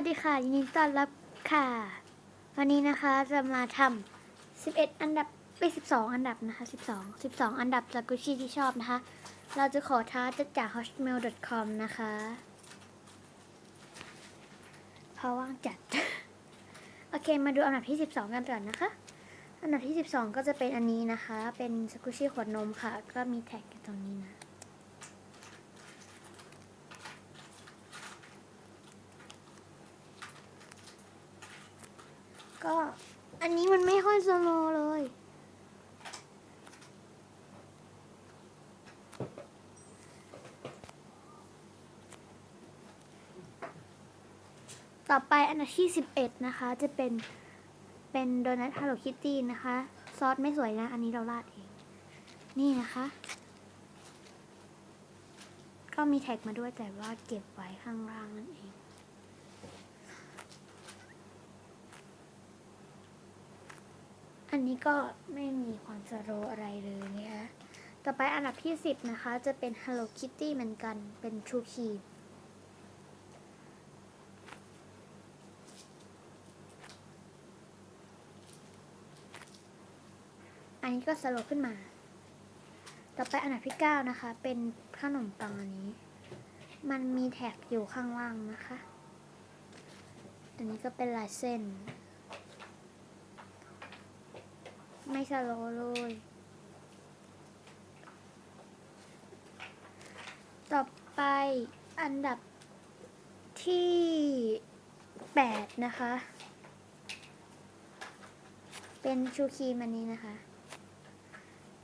วัสดีค่ะยินดีต้อนรับค่ะ วันนี้นะคะจะมาทำ11 อันดับไป12 อันดับนะคะ 12 12 อันดับจากกุชชี่ที่ชอบนะคะ เราจะขอท้าจากจาก hotmail.com นะคะเพราะว่างจัด โอเคมาดูอันดับที่ 12 กันก่อนนะคะ อันดับที่ 12 ก็จะเป็นอันนี้นะคะ เป็นสกุชี่ขวดนมค่ะ ก็มีแท็กอยู่ตรงนี้นะ ก็อันนี้มันไม่ค่อยสโลเลย ต่อไปอันดับที่ 11 นะคะ จะเป็นเป็นโดนัทฮัลโลคิตตี้นะคะ ซอสไม่สวยนะ อันนี้เราราดเอง นี่นะคะ ก็มีแท็กมาด้วยแต่ว่าเก็บไว้ข้างล่างนั่นเอง นนี้ก็ไม่มีความสโลอะไรเลยนะคะต่อไปอันดับที่ 10 นะคะ จะเป็น Hello Kitty เหมือนกันเป็น True Key อันนี้ก็สโลขึ้นมา ต่อไปอันดับที่ 9 นะคะ เป็นขนมปังอันนี้ มันมีแท็กอยู่ข้างล่างนะคะ อันนี้ก็เป็นลายเส้น ไม่สโลเลย ต่อไปอันดับที่8นะคะ เป็นชูครีมอันนี้นะคะ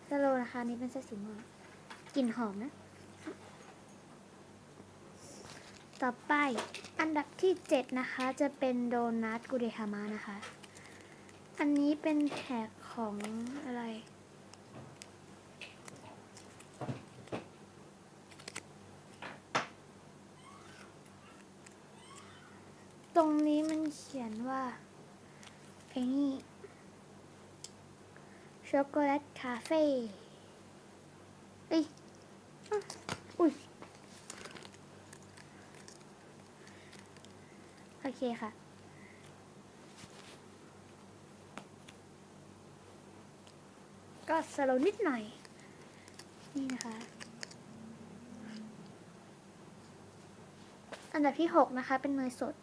สโลนะคะนี้เป็นเส้นสีม่วงกลิ่นหอมนะ ต่อไปอันดับที่7นะคะ จะเป็นโดนัทกุเดฮามะนะคะ อันนี้เป็นแท็ก ของอะไร ตรงนี้มันเขียนว่าไอนี่ช็อกโกแลตคาเฟ่เอ้ยอุ้ย โอเคค่ะ ก็สโลนิดหน่อย นี่นะคะ อันดับที่ 6 นะคะ เป็นเนยสด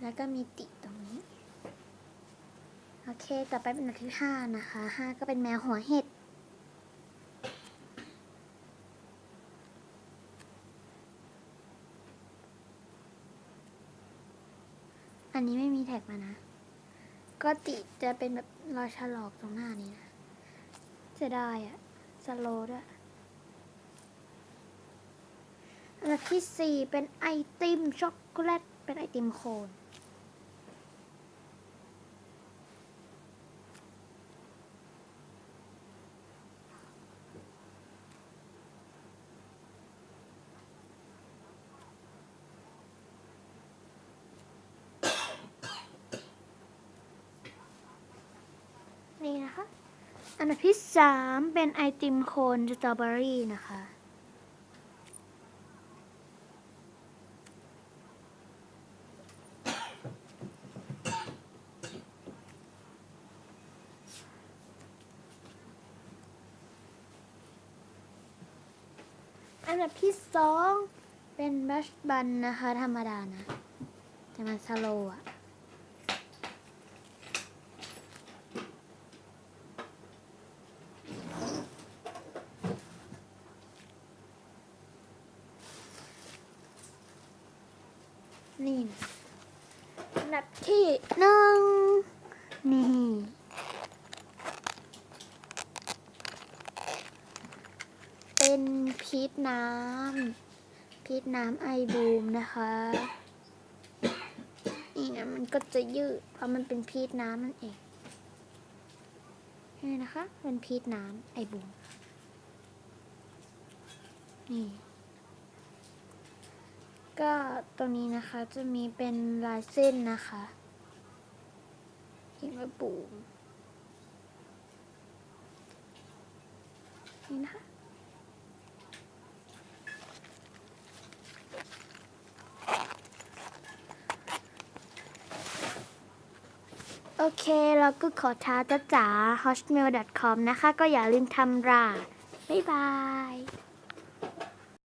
แล้วก็มีติตรงนี้ โอเค ต่อไปเป็นอันดับที่ 5 นะคะ 5 ก็เป็นแมวหัวเห็ด อันนี้ไม่มีแท็กมานะ ก็ติจะเป็นแบบรอยฉลอกตรงหน้านี้นะจะได้อะสโลด้วยอันดับที่สี่เป็นไอติมช็อกโกแลต เป็นไอติมโคนนะคะ อันดับที่สามเป็นไอติมโคนสตรอเบอรี่นะคะ อันดับที่สองเป็นบัชบันนะคะ ธรรมดานะ แต่มันสโลว์อะ นี่นะอันดับที่หนึ่งนี่เป็นพีชน้ำพีชน้ำไอบูมนะคะนี่นะมันก็จะยืดเพราะมันเป็นพีชน้ำนั่นเองนี่นะคะเป็นพีชน้ำไอบูมนี่ ก็ตรงนี้นะคะจะมีเป็นลายเส้นนะคะทิ้งไปูมนี่นะคะโอเคเราก็ขอท้าจ้าจ๋า hotmail.com นะคะ ก็อย่าลืมทำรา บ๊ายบาย